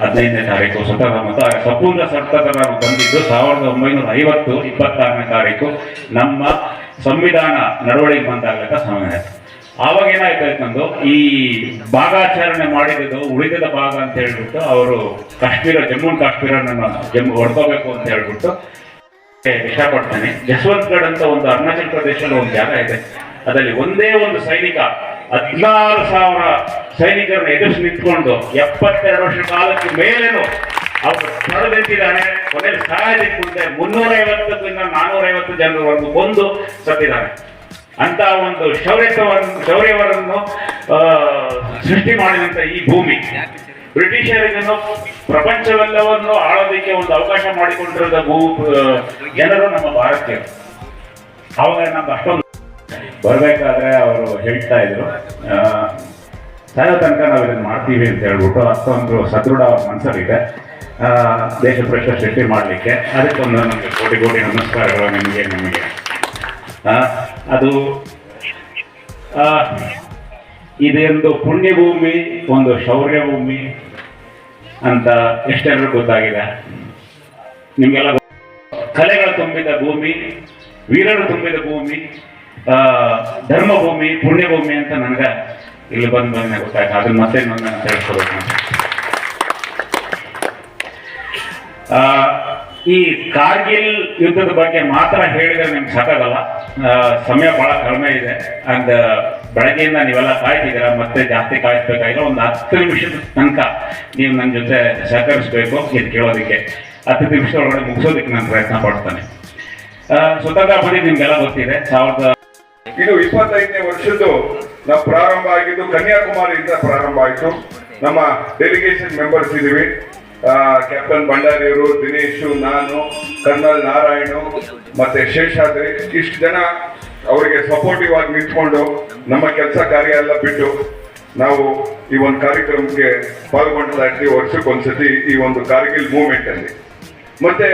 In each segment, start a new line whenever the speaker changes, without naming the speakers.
ಹದಿನೈದನೇ ತಾರೀಕು ಸ್ವತಂತ್ರ ಮತ ಸಪೂರ್ಣ ಬಂದಿದ್ದು ಸಾವಿರದ ಒಂಬೈನೂರ ಐವತ್ತು ಇಪ್ಪತ್ತಾರನೇ ತಾರೀಕು. ನಮ್ಮ ಸಂವಿಧಾನ ನಡವಳಿಕೆ ಬಂದಾಗ ಸಮಯ ಆವಾಗ ಏನಾಯ್ತು ನಂದು, ಈ ಭಾಗಾಚರಣೆ ಮಾಡಿದ್ದು, ಉಳಿದದ ಭಾಗ ಅಂತ ಹೇಳ್ಬಿಟ್ಟು ಅವರು ಕಾಶ್ಮೀರ, ಜಮ್ಮು ಅಂಡ್ ಕಾಶ್ಮೀರ ನನ್ನ ಜಮ್ಮು ಹೊಡ್ಕೋಬೇಕು ಅಂತ ಹೇಳ್ಬಿಟ್ಟು ಇಷ್ಟಪಡ್ತೇನೆ ಜಸವಂತಗಢ ಅಂತ ಒಂದು ಅರುಣಾಚಲ್ ಪ್ರದೇಶದ ಒಂದು ಜಾಗ ಇದೆ. ಅದರಲ್ಲಿ ಒಂದೇ ಒಂದು ಸೈನಿಕ ಹದಿನಾರು ಸಾವಿರ ಸೈನಿಕರನ್ನು ಎದುರಿಸಿ ನಿಂತ್ಕೊಂಡು ಎಪ್ಪತ್ತೆರಡು ವರ್ಷ ಕಾಲಕ್ಕೆ ಮೇಲೇನು ಅವರು ನಡೆದಿದ್ದಾನೆ ಕೊನೆಯಲ್ಲಿ ಸಾಯಲಿಕ್ಕೆ ಮುಂದೆ ಮುನ್ನೂರೈವತ್ತರಿಂದ ನಾನೂರೈವತ್ತು ಜನರವರೆಗೂ ಬಂದು ಸತ್ತಿದ್ದಾನೆ. ಅಂತ ಒಂದು ಶೌರ್ಯತ್ವವನ್ನು ಶೌರ್ಯವರನ್ನು ಸೃಷ್ಟಿ ಮಾಡಿದಂತ ಈ ಭೂಮಿ. ಬ್ರಿಟಿಷರಿಗನ್ನು ಪ್ರಪಂಚವೆಲ್ಲವನ್ನು ಆಳೋದಕ್ಕೆ ಒಂದು ಅವಕಾಶ ಮಾಡಿಕೊಂಡಿರೋದ ಭೂ ಜನರು ನಮ್ಮ ಭಾರತೀಯರು. ಅವಾಗ ನಮ್ಗೆ ಅಷ್ಟೊಂದು ಬರಬೇಕಾದ್ರೆ ಅವರು ಹೇಳ್ತಾ ಇದ್ರು. ಸಾಯ ತನಕ ನಾವು ಇದನ್ನು ಮಾಡ್ತೀವಿ ಅಂತ ಹೇಳ್ಬಿಟ್ಟು ಅಷ್ಟೊಂದು ಸದೃಢ ಮನಸ್ಸಲ್ಲಿದೆ. ಆ, ದೇಶ ಪ್ರಶ್ನೆ ಸೃಷ್ಟಿ ಮಾಡಲಿಕ್ಕೆ. ಅದಕ್ಕೊಂದು ನಮಗೆ ಕೋಟಿ ಕೋಟಿ ನಮಸ್ಕಾರಗಳು ನಿಮಗೆ ನಿಮಗೆ. ಅದು ಇದೊಂದು ಪುಣ್ಯಭೂಮಿ ಒಂದು ಶೌರ್ಯ ಭೂಮಿ ಅಂತ ಎಷ್ಟೆಲ್ಲರೂ ಗೊತ್ತಾಗಿದೆ. ನಿಮಗೆಲ್ಲ ಕಲೆಗಳು ತುಂಬಿದ ಭೂಮಿ ವೀರರು ತುಂಬಿದ ಭೂಮಿ ಧರ್ಮಭೂಮಿ ಪುಣ್ಯಭೂಮಿ ಅಂತ ನನಗೆ ಇಲ್ಲಿ ಬಂದ ಬಂದ ಗೊತ್ತಾಯ್ತು. ಅದನ್ನ ಮತ್ತೆ ನನ್ನ ಆ, ಈ ಕಾರ್ಗಿಲ್ ಯುದ್ಧದ ಬಗ್ಗೆ ಮಾತ್ರ ಹೇಳಿದ್ರೆ ನಿಮ್ಗೆ ಸಾಕಾಗಲ್ಲ. ಸಮಯ ಬಹಳ ಕಡಿಮೆ ಇದೆ. ಅಂಡ್ ಬೆಳಗ್ಗೆಯಿಂದ ನೀವೆಲ್ಲ ಕಾಯ್ತಿದ್ದೀರ? ಮತ್ತೆ ಜಾಸ್ತಿ ಕಾಯಿಸ್ಬೇಕಾಗಿಲ್ಲ. ಒಂದು ಹತ್ತು ನಿಮಿಷದ ತನಕ ನೀವು ನನ್ನ ಜೊತೆ ಸಹಕರಿಸಬೇಕು ಇದು ಕೇಳೋದಕ್ಕೆ. ಹತ್ತು ನಿಮಿಷ ಒಳಗಡೆ ಮುಗಿಸೋದಕ್ಕೆ ನಾನು ಪ್ರಯತ್ನ ಪಡ್ತೇನೆ. ಸ್ವತಂತ್ರ ಬಂದಿದ್ದು ನಿಮ್ಗೆಲ್ಲ ಗೊತ್ತಿದೆ. ಸಾವಿರದ
ಇದು ಇಪ್ಪತ್ತೈದನೇ ವರ್ಷದ್ದು ನಾವು ಪ್ರಾರಂಭ ಆಗಿದ್ದು ಕನ್ಯಾಕುಮಾರಿಯಿಂದ ಪ್ರಾರಂಭ ಆಯಿತು. ನಮ್ಮ ಡೆಲಿಗೇಷನ್ ಮೆಂಬರ್ಸ್ ಇದ್ದೀವಿ. ಕ್ಯಾಪ್ಟನ್ ಭಂಡಾರಿಯವರು ದಿನೇಶು, ನಾನು, ಕರ್ನಲ್ ನಾರಾಯಣ, ಮತ್ತೆ ಶೇಷಾದ್ರಿ, ಇಷ್ಟು ಜನ ಅವರಿಗೆ ಸಪೋರ್ಟಿವ್ ಆಗಿ ನಿಂತ್ಕೊಂಡು ನಮ್ಮ ಕೆಲಸ ಕಾರ್ಯ ಎಲ್ಲ ಬಿಟ್ಟು ನಾವು ಈ ಒಂದು ಕಾರ್ಯಕ್ರಮಕ್ಕೆ ಪಾಲ್ಗೊಳ್ತಾ ಇರ್ತೀವಿ ವರ್ಷಕ್ಕೊಂದ್ಸತಿ ಈ ಒಂದು ಕಾರ್ಗಿಲ್ ಮೂವ್ಮೆಂಟ್ ಅಲ್ಲಿ. ಮತ್ತೆ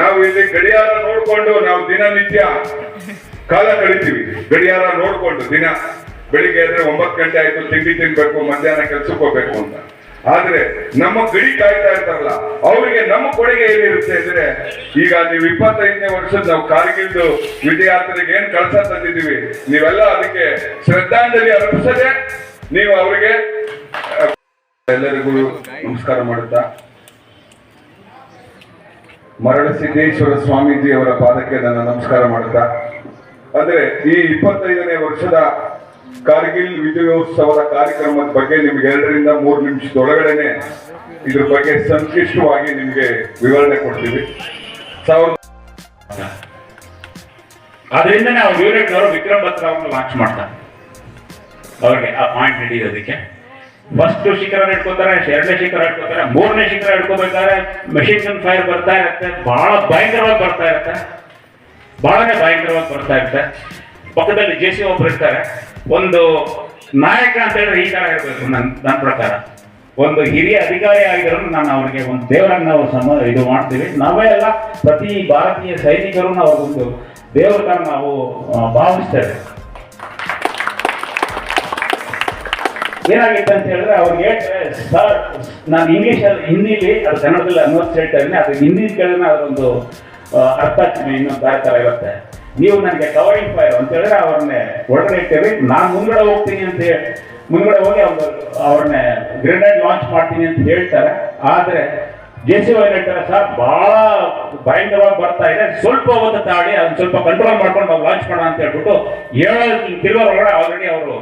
ನಾವು ಇಲ್ಲಿ ಗಡಿಯಾರ ನೋಡಿಕೊಂಡು ನಾವು ದಿನನಿತ್ಯ ಕಾಲ ಕಳಿತೀವಿ. ಗಡಿಯಾರ ನೋಡ್ಕೊಂಡು ದಿನ ಬೆಳಿಗ್ಗೆ ಆದ್ರೆ ಒಂಬತ್ತು ಗಂಟೆ ಆಯ್ತು, ತಿಂಡಿ ತಿನ್ಬೇಕು, ಮಧ್ಯಾಹ್ನ ಕೆಲ್ಸಕ್ಕೆ ಹೋಗ್ಬೇಕು ಅಂತ. ಆದ್ರೆ ನಮ್ಮ ಗಡಿ ಕಾಯ್ತಾ ಇರ್ತಾರಲ್ಲ, ಅವರಿಗೆ ನಮ್ಮ ಕೊಡುಗೆ ಏನಿರುತ್ತೆ ಅಂದ್ರೆ, ಈಗ ನೀವು ಇಪ್ಪತ್ತೈದನೇ ವರ್ಷದ ನಾವು ಕಾರ್ಗಿಲ್ದು ವಿದ್ಯಾರ್ಥಿಗಳಿಗೆ ಏನ್ ಕಳ್ಸ ತಂದಿದ್ದೀವಿ, ನೀವೆಲ್ಲ ಅದಕ್ಕೆ ಶ್ರದ್ಧಾಂಜಲಿ ಅರ್ಪಿಸದೆ ನೀವು ಅವರಿಗೆ ಎಲ್ಲರಿಗೂ ನಮಸ್ಕಾರ ಮಾಡುತ್ತಾ. ಮರಳ ಸಿದ್ದೇಶ್ವರ ಸ್ವಾಮೀಜಿ ಅವರ ಪಾದಕ್ಕೆ ನನ್ನ ನಮಸ್ಕಾರ ಮಾಡುತ್ತಾ. ಅಂದ್ರೆ ಈ ಇಪ್ಪತ್ತೈದನೇ ವರ್ಷದ ಕಾರ್ಗಿಲ್ ವಿಜಯೋತ್ಸವದ ಕಾರ್ಯಕ್ರಮದ ಬಗ್ಗೆ ನಿಮ್ಗೆ ಎರಡರಿಂದ ಮೂರು ನಿಮಿಷದೊಳಗಡೆನೆ ಇದ್ರ ಬಗ್ಗೆ ಸಂಕ್ಷಿಷ್ಟವಾಗಿ ನಿಮ್ಗೆ ವಿವರಣೆ ಕೊಡ್ತೀವಿ.
ಅದರಿಂದ ನಾವು ವಿವೇಕ್ ಅವರು ವಿಕ್ರಮ್ ಬತ್ರಾ ಅವ್ರನ್ನ ಲಾಂಚ್ ಮಾಡ್ತಾರೆ. ಅವ್ರಿಗೆ ಆ ಪಾಯಿಂಟ್ ಹಿಡಿಯೋದಕ್ಕೆ. ಫಸ್ಟ್ ಶಿಖರ ಇಟ್ಕೋತಾರೆ ಎರಡನೇ ಶಿಖರ ಇಟ್ಕೋತಾರೆ ಮೂರನೇ ಶಿಖರ ಇಟ್ಕೋಬೇಕಾದ್ರೆ ಮೆಷಿನ್ ಗನ್ ಫೈರ್ ಬರ್ತಾ ಇರುತ್ತೆ, ಬಹಳ ಭಯಂಕರವಾಗಿ ಬರ್ತಾ ಇರುತ್ತೆ. ಬಹಳನೇ ಭಯಂಕರವಾಗಿ ಬರ್ತಾ ಇರುತ್ತೆ. ಪಕ್ಕದಲ್ಲಿ ಜೆ ಸಿ ಒಬ್ರು ಇರ್ತಾರೆ. ಒಂದು ನಾಯಕ ಅಂತ ಹೇಳಿದ್ರೆ ಈ ತರ ಇರಬೇಕು ನನ್ನ ನನ್ನ ಪ್ರಕಾರ. ಒಂದು ಹಿರಿಯ ಅಧಿಕಾರಿ ಆಗಿದ್ರು ನಾನು ಅವರಿಗೆ ಒಂದು ದೇವರನ್ನ ನಾವು ಸಮ, ಇದು ಮಾಡ್ತೀವಿ. ನಾವೇ ಎಲ್ಲ ಪ್ರತಿ ಭಾರತೀಯ ಸೈನಿಕರು ಅವ್ರಿಗೊಂದು ದೇವರನ್ನ ನಾವು ಭಾವಿಸ್ತೇವೆ. ಏನಾಗಿತ್ತು ಅಂತ ಹೇಳಿದ್ರೆ ಅವ್ರಿಗೆ ಹೇಳ್ತಾರೆ, ಸರ್, ನಾನು ಇಂಗ್ಲೀಷಲ್ಲಿ, ಹಿಂದಿಲಿ, ಅದು ಕನ್ನಡದಲ್ಲಿ ಅನ್ವರ್ಸ್ ಹೇಳ್ತಾ ಇದ್ದೀನಿ. ಅದು ಹಿಂದಿ ಕೇಳಿದ್ರೆ ಅದೊಂದು ಆ, ಅರ್ಥ ಇನ್ನೊಂದು ಥರ ಇರುತ್ತೆ. ನೀವು ನನಗೆ ಕವರಿಂಗ್ ಫೈರ್ ಅಂತ ಹೇಳಿದ್ರೆ ಅವ್ರನ್ನೇ ಒಳಗಡೆ ಇಟ್ಟಿರಿ ನಾನು ಮುಂದ್ಗಡೆ ಹೋಗ್ತೀನಿ ಅಂತ ಹೇಳಿ ಹೋಗಿ ಅವ್ರು ಅವ್ರನ್ನೇ ಗ್ರೆನೇಡ್ ಲಾಂಚ್ ಮಾಡ್ತೀನಿ ಅಂತ ಹೇಳ್ತಾರೆ. ಆದ್ರೆ ಜೆ ಸಿ ವೈ ಸಹ ಬಹಳ ಭಯಂಕರವಾಗಿ ಬರ್ತಾ ಇದೆ. ಸ್ವಲ್ಪ ಹೊತ್ತು ತಾಳಿ ಅದನ್ನ ಸ್ವಲ್ಪ ಕಂಟ್ರೋಲ್ ಮಾಡ್ಕೊಂಡು ಲಾಂಚ್ ಮಾಡೋಣ ಅಂತ ಹೇಳ್ಬಿಟ್ಟು ಏಳು ತಿರುವರ ಒಳಗಡೆ ಆಲ್ರೆಡಿ ಅವರು